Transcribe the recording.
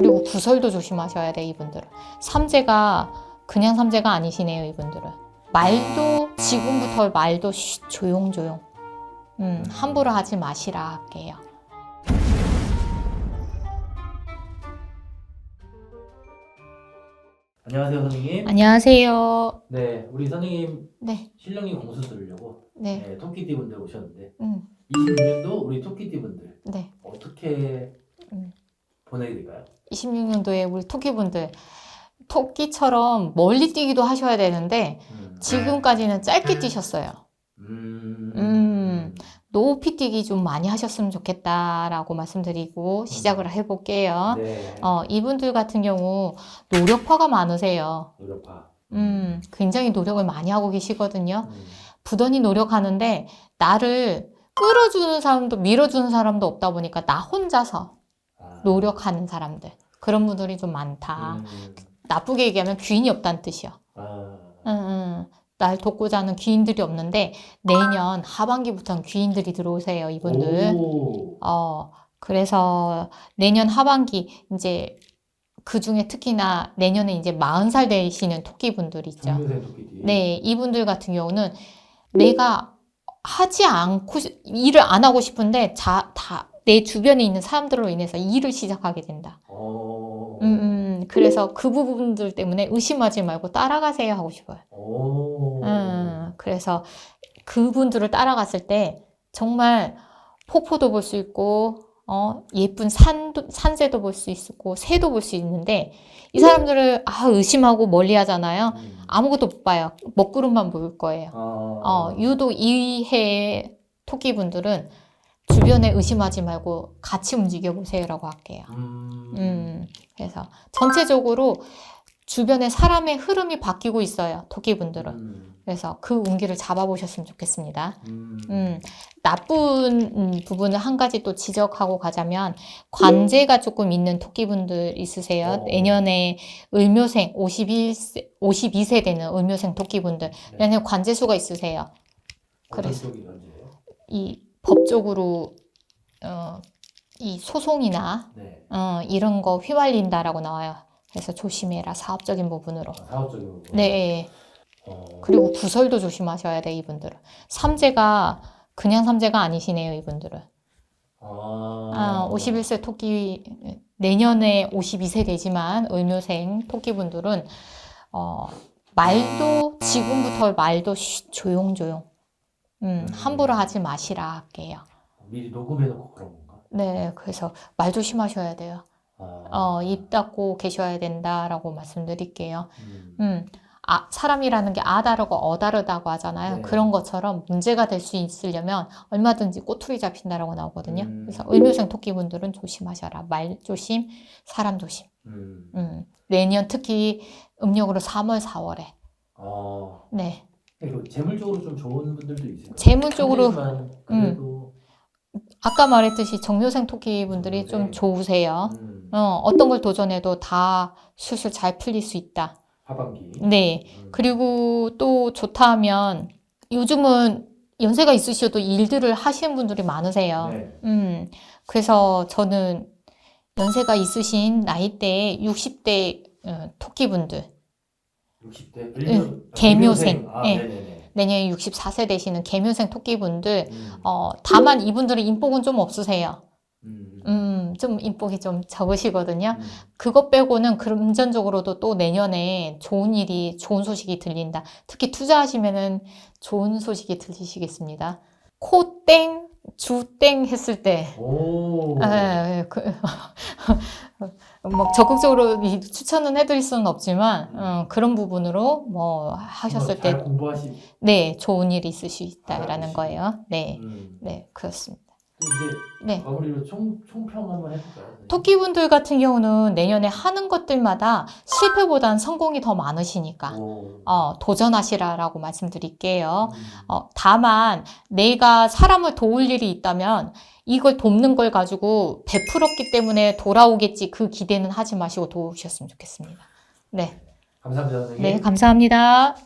그리고 구설도 조심하셔야 돼 이분들은. 삼재가 그냥 삼재가 아니시네요 이분들은. 말도 지금부터 말도 쉬, 조용조용. 음, 함부로 하지 마시라 할게요. 안녕하세요 선생님. 안녕하세요. 네, 우리 선생님 네, 신령님 공수 들으려고 네, 네, 토끼띠 분들 오셨는데 음, 26년도 우리 토끼띠 분들 네. 어떻게 음. 보내드릴까요? 26년도에 우리 토끼분들 토끼처럼 멀리 뛰기도 하셔야 되는데 음. 지금까지는 짧게 뛰셨어요. 음. 음. 높이 뛰기 좀 많이 하셨으면 좋겠다라고 말씀드리고 시작을 해볼게요. 네. 어, 이분들 같은 경우 노력파가 많으세요. 노력파. 음, 굉장히 노력을 많이 하고 계시거든요. 음. 부단히 노력하는데 나를 끌어주는 사람도 밀어주는 사람도 없다 보니까 나 혼자서 아. 노력하는 사람들 그런 분들이 좀 많다. 음. 나쁘게 얘기하면 귀인이 없다는 뜻이요. 아. 응, 응. 날 돕고자 하는 귀인들이 없는데 내년 하반기부터는 귀인들이 들어오세요, 이분들. 오. 어, 그래서 내년 하반기 이제 그 중에 특히나 내년에 이제 40살 되시는 토끼분들 있죠. 네, 이분들 같은 경우는 내가 하지 않고 싶- 일을 안 하고 싶은데 자, 다 내 주변에 있는 사람들로 인해서 일을 시작하게 된다. 어. 음, 음, 그래서 그 부분들 때문에 의심하지 말고 따라가세요 하고 싶어요. 오. 음, 그래서 그분들을 따라갔을 때 정말 폭포도 볼 수 있고, 어, 예쁜 산도, 산새도 볼 수 있고, 새도 볼 수 있는데, 이 사람들을, 아, 의심하고 멀리 하잖아요. 음. 아무것도 못 봐요. 먹구름만 볼 거예요. 아. 어, 유독 이해 토끼분들은 주변에 의심하지 말고 같이 움직여 보세요라고 할게요. 음. 음, 그래서 전체적으로 주변에 사람의 흐름이 바뀌고 있어요. 토끼분들은. 음. 그래서 그 운기를 잡아보셨으면 좋겠습니다. 음. 음, 나쁜 음, 부분을 한 가지 또 지적하고 가자면 관제가 조금 있는 토끼분들 있으세요. 어. 내년에 을묘생 51세, 52세 되는 을묘생 토끼분들 네. 내년에 관제수가 있으세요. 그래서-? 이 법적으로 어, 이 소송이나 네. 어, 이런 거 휘말린다라고 나와요. 그래서 조심해라 사업적인 부분으로. 아, 사업적인 부분. 네. 어. 그리고 구설도 조심하셔야 돼 이분들은. 삼재가 그냥 삼재가 아니시네요 이분들은. 아. 아, 51세 토끼 내년에 52세 되지만 을묘생 토끼분들은 어, 말도 지금부터 말도 쉬, 조용조용. 음, 함부로 하지 마시라 할게요. 미리 녹음해놓고 그런 건가? 네, 그래서 말 조심하셔야 돼요. 아. 어, 입 닫고 계셔야 된다라고 말씀드릴게요. 음. 음, 아, 사람이라는 게 아다르고 어다르다고 하잖아요. 네. 그런 것처럼 문제가 될 수 있으려면 얼마든지 꼬투리 잡힌다라고 나오거든요. 음. 그래서 을묘생 토끼분들은 조심하셔라. 말 조심, 사람 조심. 음. 음, 내년 특히 음력으로 3월, 4월에. 어. 네. 그리고 재물적으로 좀 좋은 분들도 있어요. 재물 쪽으로, 음. 하지만 그래도 아까 말했듯이 정묘생 토끼 분들이 좀 네. 좋으세요. 음, 어, 어떤 걸 도전해도 다 술술 잘 풀릴 수 있다. 하반기. 네. 음. 그리고 또 좋다 하면 요즘은 연세가 있으셔도 일들을 하시는 분들이 많으세요. 네. 음, 그래서 저는 연세가 있으신 나이대 60대 어, 토끼분들, 60대 응, 개묘생. 아, 네. 네네네. 내년에 64세 되시는 개묘생 토끼분들, 음. 어, 다만 이분들은 인복은 좀 없으세요. 음. 음, 좀 인복이 좀 적으시거든요. 음. 그것 빼고는 금전적으로도 또 내년에 좋은 일이, 좋은 소식이 들린다. 특히 투자하시면은 좋은 소식이 들리시겠습니다. 코 땡, 주 땡 했을 때, 오. 예, 예, 그, 막 적극적으로 이 추천은 해드릴 수는 없지만, 어, 그런 부분으로 뭐 하셨을 잘 때, 공부하시. 네, 좋은 일이 있을 수 있다라는 알아보시고. 거예요. 네, 음. 네, 그렇습니다. 이제 네. 마무리로 총 총평 한번 해볼까요? 선생님? 토끼분들 같은 경우는 내년에 하는 것들마다 실패보단 성공이 더 많으시니까, 오. 어, 도전하시라라고 말씀드릴게요. 음. 어, 다만 내가 사람을 도울 일이 있다면 이걸 돕는 걸 가지고 베풀었기 때문에 돌아오겠지 그 기대는 하지 마시고 도우셨으면 좋겠습니다. 네, 감사합니다, 선생님. 네, 감사합니다.